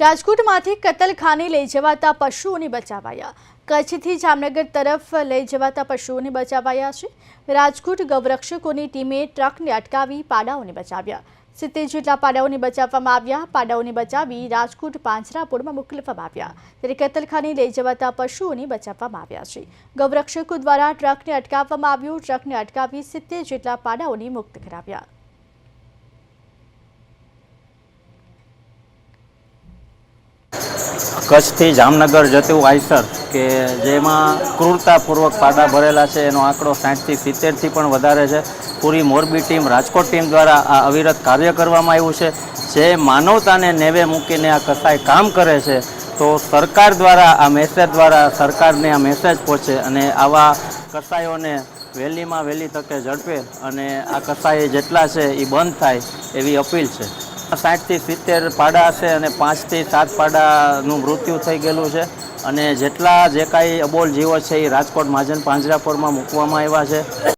રાજકોટમાંથી કતલખાને લઈ જવાતા પશુઓને બચાવાયા. કચ્છથી જામનગર તરફ લઈ જવાતા પશુઓને બચાવાયા છે. રાજકોટ ગૌરક્ષકોની ટીમે ટ્રકને અટકાવી પાડાઓને બચાવ્યા. સિત્તેર જેટલા પાડાઓને બચાવવામાં આવ્યા. પાડાઓને બચાવી રાજકોટ પાંજરાપોળમાં મોકલવામાં આવ્યા. ત્યારે કતલખાને લઈ જવાતા પશુઓને બચાવવામાં આવ્યા છે. ગૌરક્ષકો દ્વારા ટ્રકને અટકાવવામાં આવ્યું. ટ્રકને અટકાવી સિત્તેર જેટલા પાડાઓને મુક્ત કરાવ્યા. કચ્છથી જામનગર જતું આઈસર, કે જેમાં ક્રૂરતાપૂર્વક પાડા ભરેલા છે, એનો આંકડો સાઠથી સિત્તેરથી પણ વધારે છે. પૂરી મોરબી ટીમ, રાજકોટ ટીમ દ્વારા આ અવિરત કાર્ય કરવામાં આવ્યું છે. જે માનવતાને નેવે મૂકીને આ કસાય કામ કરે છે, તો સરકાર દ્વારા, આ મેસેજ દ્વારા સરકારને આ મેસેજ પહોંચે અને આવા કસાયોને વહેલીમાં વહેલી તકે ઝડપે અને આ કસાય જેટલા છે એ બંધ થાય એવી અપીલ છે. સાઠથી સિત્તેર પાડા છે અને પાંચથી સાત પાડાનું મૃત્યુ થઈ ગયેલું છે. અને જેટલા જે કાંઈ અબોલ જીવો છે એ રાજકોટ મહાજન પાંજરાપોળમાં મૂકવામાં આવ્યા છે.